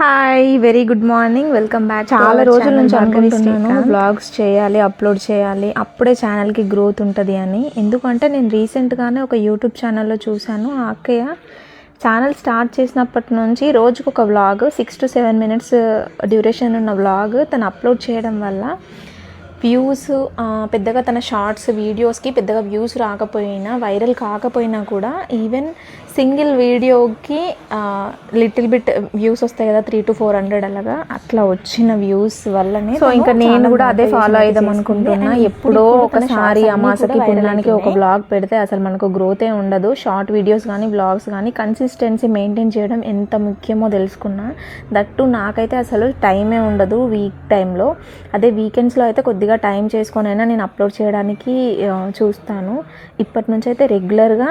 Hi very good morning welcome back చాలా రోజుల నుంచి అనుకుంటున్నాను. బ్లాగ్స్ చేయాలి అప్లోడ్ చేయాలి. అప్పుడే ఛానల్కి గ్రోత్ ఉంటుంది అని. ఎందుకంటే నేను రీసెంట్గానే ఒక యూట్యూబ్ ఛానల్లో చూశాను. ఆ అక్కయ్య ఛానల్ స్టార్ట్ చేసినప్పటి నుంచి రోజుకు ఒక vlog six to seven minutes duration ఉన్న వ్లాగ్ తను అప్లోడ్ చేయడం వల్ల వ్యూస్ పెద్దగా తన షార్ట్స్ వీడియోస్కి పెద్దగా వ్యూస్ రాకపోయినా వైరల్ కాకపోయినా కూడా ఈవెన్ సింగిల్ వీడియోకి లిటిల్ బిట్ వ్యూస్ వస్తాయి కదా త్రీ టు ఫోర్ హండ్రెడ్ అలాగా. అట్లా వచ్చిన వ్యూస్ వల్లనే సో ఇంకా నేను కూడా అదే ఫాలో అయిదాం అనుకుంటున్నా. ఎప్పుడో ఒకసారి అమాసకి పుణ్యానికి ఒక బ్లాగ్ పెడితే అసలు మనకు గ్రోతే ఉండదు. షార్ట్ వీడియోస్ కానీ బ్లాగ్స్ కానీ కన్సిస్టెన్సీ మెయింటైన్ చేయడం ఎంత ముఖ్యమో తెలుసుకున్నా. దట్టు నాకైతే అసలు టైమే ఉండదు వీక్ టైంలో అదే వీకెండ్స్లో అయితే కొద్దిగా టైం చేసుకొనైనా నేను అప్లోడ్ చేయడానికి చూస్తాను. ఇప్పటి నుంచి అయితే రెగ్యులర్గా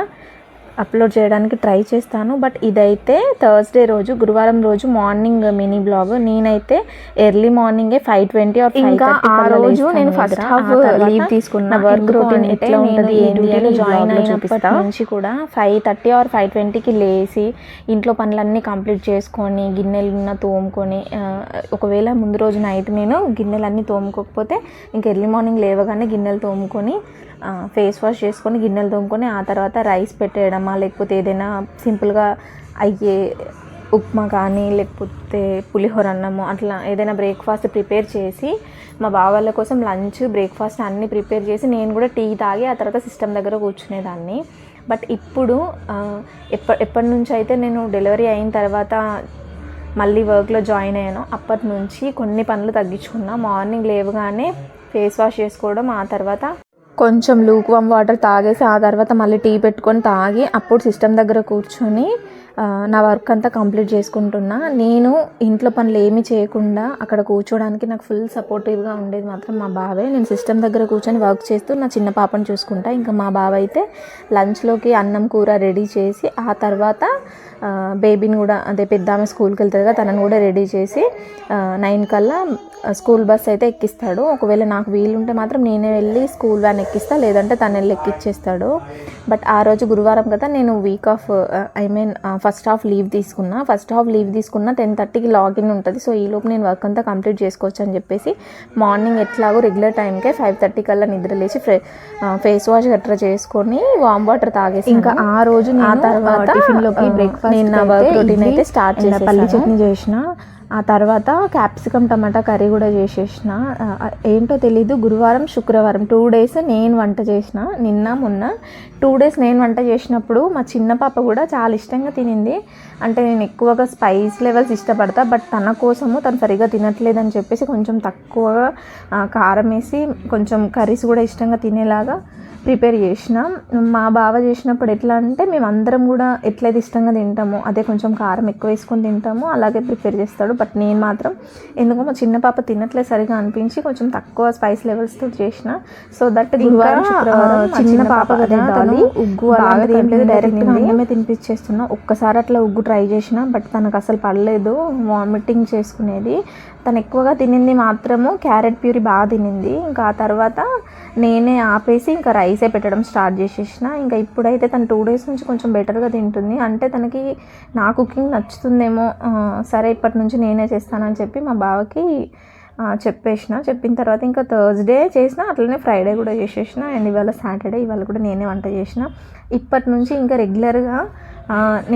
అప్లోడ్ చేయడానికి ట్రై చేస్తాను. బట్ ఇదైతే థర్స్డే రోజు గురువారం రోజు మార్నింగ్ మినీ బ్లాగ్. నేనైతే ఎర్లీ మార్నింగే ఫైవ్ ట్వంటీ ఆర్ ఇంకా ఆ రోజు నేను ఫస్ట్ హాఫ్ లీవ్ తీసుకున్న వర్క్ రొటీన్ ఎట్లా ఉంటుంది ఏంటి అని జాయిన్ అయినప్పటి నుంచి కూడా ఫైవ్ థర్టీ ఆర్ ఫైవ్ ట్వంటీకి లేచి ఇంట్లో పనులన్నీ కంప్లీట్ చేసుకొని గిన్నెలు ఉన్న తోముకొని ఒకవేళ ముందు రోజు నైట్ నేను గిన్నెలన్నీ తోముకోకపోతే ఇంకా ఎర్లీ మార్నింగ్ లేవగానే గిన్నెలు తోముకొని ఫేస్ వాష్ చేసుకొని గిన్నెలు తోముకొని ఆ తర్వాత రైస్ ఉప్మా లేకపోతే ఏదైనా సింపుల్గా అయ్యే ఉప్మా కానీ లేకపోతే పులిహోర అన్నము అట్లా ఏదైనా బ్రేక్ఫాస్ట్ ప్రిపేర్ చేసి మా బావ వాళ్ళ కోసం లంచ్ బ్రేక్ఫాస్ట్ అన్నీ ప్రిపేర్ చేసి నేను కూడా టీ తాగి ఆ తర్వాత సిస్టమ్ దగ్గర కూర్చునేదాన్ని. బట్ ఇప్పుడు ఎప్ప ఎప్పటి నుంచి అయితే నేను డెలివరీ అయిన తర్వాత మళ్ళీ వర్క్లో జాయిన్ అయ్యాను అప్పటి నుంచి కొన్ని పనులు తగ్గించుకున్నా. మార్నింగ్ లేవగానే ఫేస్ వాష్ చేసుకోవడం ఆ తర్వాత కొంచెం లూక్ వామ్ వాటర్ తాగేసి ఆ తర్వాత మళ్ళీ టీ పెట్టుకొని తాగి అప్పుడు సిస్టమ్ దగ్గర కూర్చొని నా వర్క్ అంతా కంప్లీట్ చేసుకుంటున్నా. నేను ఇంట్లో పనులు ఏమీ చేయకుండా అక్కడ కూర్చోడానికి నాకు ఫుల్ సపోర్టివ్గా ఉండేది మాత్రం మా బావే. నేను సిస్టమ్ దగ్గర కూర్చొని వర్క్ చేస్తూ నా చిన్న పాపను చూసుకుంటా. ఇంకా మా బావ అయితే లంచ్లోకి అన్నం కూర రెడీ చేసి ఆ తర్వాత బేబీని కూడా అదే పెద్ద ఆమె స్కూల్కి వెళ్తుంది కదా తనను కూడా రెడీ చేసి నైన్ కల్లా స్కూల్ బస్ అయితే ఎక్కిస్తాడు. ఒకవేళ నాకు వీలుంటే మాత్రం నేనే వెళ్ళి స్కూల్ వ్యాన్ ఎక్కిస్తా. లేదంటే తను వెళ్ళి ఎక్కిచ్చేస్తాడు. బట్ ఆ రోజు గురువారం కదా నేను week off I mean first half leave తీసుకున్నా. ఫస్ట్ హాఫ్ లీవ్ తీసుకున్నా టెన్ థర్టీకి లాగిన్ ఉంటుంది. సో ఈలోపు నేను వర్క్ అంతా కంప్లీట్ చేసుకోవచ్చు అని చెప్పేసి మార్నింగ్ ఎట్లాగో రెగ్యులర్ టైంకే ఫైవ్ థర్టీ కల్లా నిద్ర లేచి ఫ్రె ఫేస్ వాష్ గట్రా చేసుకొని వామ్ వాటర్ తాగేసి ఇంకా ఆ రోజు ఆ తర్వాత టిఫిన్లోకి బ్రేక్ఫాస్ట్ నేను నా వర్క్ రొటీన్ అయితే స్టార్ట్ చేసిన పల్లి చట్నీ చేసిన. ఆ తర్వాత క్యాప్సికమ్ టమాటా కర్రీ కూడా చేసేసిన. ఏంటో తెలీదు. గురువారం శుక్రవారం టూ డేస్ నేను వంట చేసిన. నిన్న మొన్న టూ డేస్ నేను వంట చేసినప్పుడు మా చిన్న పాప కూడా చాలా ఇష్టంగా తినింది. అంటే నేను ఎక్కువగా స్పైస్ లెవెల్స్ ఇష్టపడతా బట్ తన కోసము తను సరిగా తినట్లేదని చెప్పేసి కొంచెం తక్కువగా కారం వేసి కొంచెం కర్రీస్ కూడా ఇష్టంగా తినేలాగా ప్రిపేర్ చేసిన. మా బావ చేసినప్పుడు ఎట్లా అంటే మేము అందరం కూడా ఎట్లయితే ఇష్టంగా తింటామో అదే కొంచెం కారం ఎక్కువ వేసుకొని తింటామో అలాగే ప్రిపేర్ చేస్తాడు. బట్ నేను మాత్రం ఎందుకో మా చిన్న పాప తినట్లే సరిగా అనిపించి కొంచెం తక్కువ స్పైస్ లెవెల్స్తో చేసిన. సో దట్ గురువారం చిన్న పాప ఉగ్గు లేదు డైరెక్ట్ అన్నమే తినిపించేస్తున్నా ఒక్కసారి అట్లా ఉగ్గు ట్రై చేసిన బట్ తనకు అసలు పడలేదు. వామిటింగ్ చేసుకునేది. తను ఎక్కువగా తినింది మాత్రము క్యారెట్ ప్యూరీ బాగా తినింది. ఇంకా ఆ తర్వాత నేనే ఆపేసి ఇంకా రైసే పెట్టడం స్టార్ట్ చేసేసిన. ఇంకా ఇప్పుడైతే తను టూ డేస్ నుంచి కొంచెం బెటర్గా తింటుంది. అంటే తనకి నా కుకింగ్ నచ్చుతుందేమో సరే ఇప్పటి నుంచి నేనే చేస్తానని చెప్పి మా బావకి చెప్పేసిన. చెప్పిన తర్వాత ఇంకా థర్స్డే చేసిన అట్లనే ఫ్రైడే కూడా చేసేసిన. అండ్ ఇవాళ సాటర్డే ఇవాళ కూడా నేనే వంట చేసిన. ఇప్పటి నుంచి ఇంకా రెగ్యులర్గా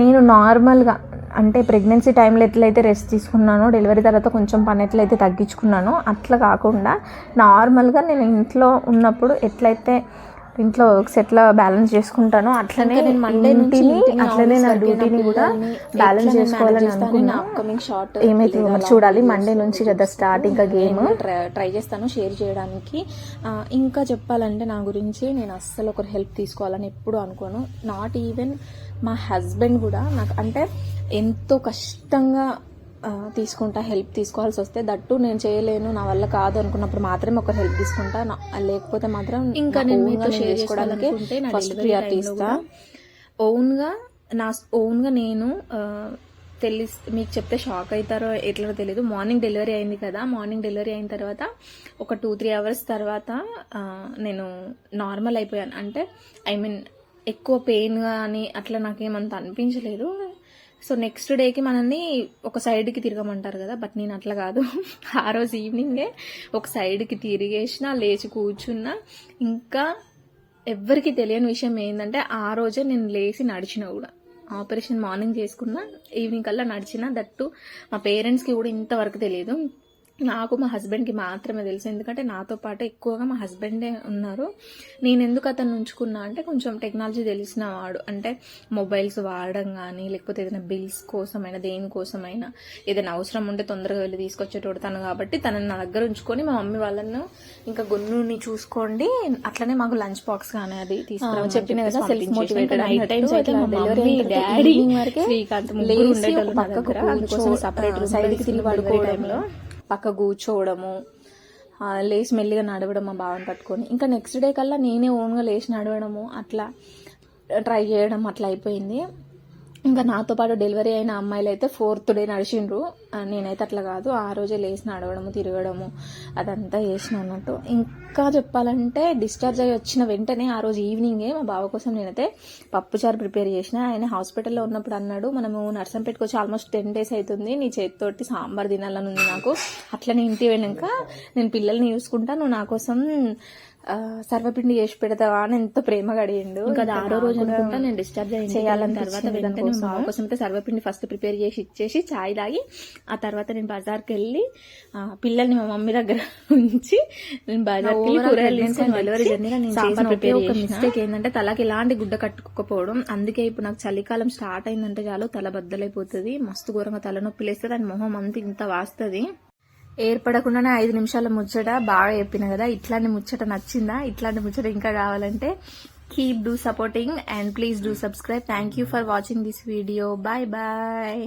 నేను నార్మల్గా అంటే ప్రెగ్నెన్సీ టైంలో ఎట్లయితే రెస్ట్ తీసుకున్నానో డెలివరీ తర్వాత కొంచెం పని ఎట్లయితే తగ్గించుకున్నానో అట్లా కాకుండా నార్మల్గా నేను ఇంట్లో ఉన్నప్పుడు ఎట్లయితే ఇంట్లో వర్క్స్ ఎట్లా బ్యాలెన్స్ చేసుకుంటానో. అట్లనే నేను నుంచి ఇంటిని అట్లనే నా డ్యూటీని కూడా బ్యాలెన్స్ చేసుకోవాలని అనుకున్నా. upcoming short ఏమైతే మరి చూడాలి. మండే నుంచి కదా స్టార్ట్ ఇంకా గేమ్ ట్రై చేస్తాను షేర్ చేయడానికి. ఇంకా చెప్పాలంటే నా గురించి నేను అస్సలు ఒకరు హెల్ప్ తీసుకోవాలని ఎప్పుడు అనుకోను. నాట్ ఈవెన్ మా హస్బెండ్ కూడా నాకు అంటే ఎంతో కష్టంగా తీసుకుంటా హెల్ప్ తీసుకోవాల్సి వస్తే దట్టు నేను చేయలేను నా వల్ల కాదు అనుకున్నప్పుడు మాత్రమే ఒక హెల్ప్ తీసుకుంటా లేకపోతే మాత్రం ఇంకా నేను మీతో షేర్ చేసుకోవడానికే ఫస్ట్ ప్రియారిటీ ఇస్తా. ఓన్గా నా ఓన్గా నేను తెలి మీకు చెప్తే షాక్ అవుతారో ఎట్లా తెలియదు మార్నింగ్ డెలివరీ అయింది కదా మార్నింగ్ డెలివరీ అయిన తర్వాత ఒక టూ త్రీ అవర్స్ తర్వాత నేను నార్మల్ అయిపోయాను. అంటే ఐ మీన్ ఎక్కువ పెయిన్ కానీ అట్లా నాకేమంత అనిపించలేదు. సో నెక్స్ట్ డేకి మనల్ని ఒక సైడ్కి తిరగమంటారు కదా బట్ నేను అట్లా కాదు. ఆ రోజు ఈవినింగే ఒక సైడ్కి తిరిగేసిన లేచి కూర్చున్నా ఇంకా ఎవ్వరికి తెలియని విషయం ఏంటంటే ఆ రోజే నేను లేచి నడిచిన కూడా. ఆపరేషన్ మార్నింగ్ చేసుకున్నా ఈవినింగ్ కల్లా నడిచిన దట్టు మా పేరెంట్స్కి కూడా ఇంతవరకు తెలియదు. నాకు మా హస్బెండ్కి మాత్రమే తెలుసు ఎందుకంటే నాతో పాటు ఎక్కువగా మా హస్బెండే ఉన్నారు నేను ఎందుకు అతను ఉంచుకున్నా అంటే కొంచెం టెక్నాలజీ తెలిసిన వాడు అంటే మొబైల్స్ వాడడం కానీ లేకపోతే ఏదైనా బిల్స్ కోసమైనా దేనికోసమైనా ఏదైనా అవసరం ఉంటే తొందరగా వెళ్ళి తీసుకొచ్చేటోడు తను కాబట్టి తనని నా దగ్గర ఉంచుకొని మా మమ్మీ వాళ్ళను ఇంకా గొన్నుని చూసుకోండి అట్లనే మాకు లంచ్ బాక్స్ కానీ అది తీసుకురామని చెప్పిన కదా, చెప్పేసి self పంపించేసిన. motivated ఇంకా night times అన్నట్టు అయితే ఇట్లా మా delivery మమ్మీ, అయిన తర్వాత డాడీ evening వరకే శ్రీకాంత్ ముగ్గురు లేచి ఉండేటోళ్ళు ఒక నా పక్కకు దగ్గర. అందుకోసం కూర్చో- separate room side కి కలిసి తిరిగి delivery పడుకోవడము. time లో పక్క కూర్చోవడము లేచి మెల్లిగా నడవడం మా బావని పట్టుకొని. ఇంకా నెక్స్ట్ డే కల్లా నేనే ఓన్గా లేచి నడవడము అట్లా ట్రై చేయడం అట్లా అయిపోయింది. ఇంకా నాతో పాటు డెలివరీ అయిన అమ్మాయిలు అయితే ఫోర్త్ డే నడిచిండ్రు. నేనైతే అట్లా కాదు ఆ రోజే లేచి నడవడము తిరగడము అదంతా చేసిన అన్నట్టు. ఇంకా చెప్పాలంటే డిశ్చార్జ్ అయ్యి వచ్చిన వెంటనే ఆ రోజు ఈవినింగే మా బావ కోసం నేనైతే పప్పుచారు ప్రిపేర్ చేసిన. ఆయన హాస్పిటల్లో ఉన్నప్పుడు అన్నాడు మనము నర్సంపేటకి వచ్చి ఆల్మోస్ట్ టెన్ డేస్ అవుతుంది నీ చేతితోటి సాంబార్ తినాలని ఉంది నాకు. అట్లనే ఇంటికి వెళ్ళాక నేను పిల్లల్ని చూసుకుంటా నువ్వు నా కోసం సర్వపిండి చేసి పెడతావా అని ఎంతో ప్రేమగా అడిగిండు. ఇంకా ఆరో రోజు అనుకుంటా నేను డిశ్చార్జ్ అయ్యి చేయాలని తర్వాత కోసం అయితే సర్వపిండి ఫస్ట్ ప్రిపేర్ చేసి ఇచ్చేసి చాయ్ తాగి ఆ తర్వాత నేను బజార్కి వెళ్ళి పిల్లల్ని మా మమ్మీ దగ్గర ఉంచి నేను బజార్కి వెళ్ళి కూరగాయలు తీసుకొని డెలివరీ మిస్టేక్ ఏంటంటే తలకి ఎలాంటి గుడ్డ కట్టుకోకపోవడం. అందుకే ఇప్పుడు నాకు చలికాలం స్టార్ట్ అయిందంటే చాలు తల బద్దలైపోతుంది మస్తు ఘోరంగా తలనొప్పి లేస్తే దాని మొహం అంతా ఇంత వాస్తుంది. ఏర్పడకుండానే ఐదు నిమిషాల ముచ్చట బాగా చెప్పిన కదా ఇట్లాంటి ముచ్చట నచ్చిందా? ఇట్లాంటి ముచ్చట ఇంకా కావాలంటే keep do supporting and please do subscribe thank you for watching this video bye bye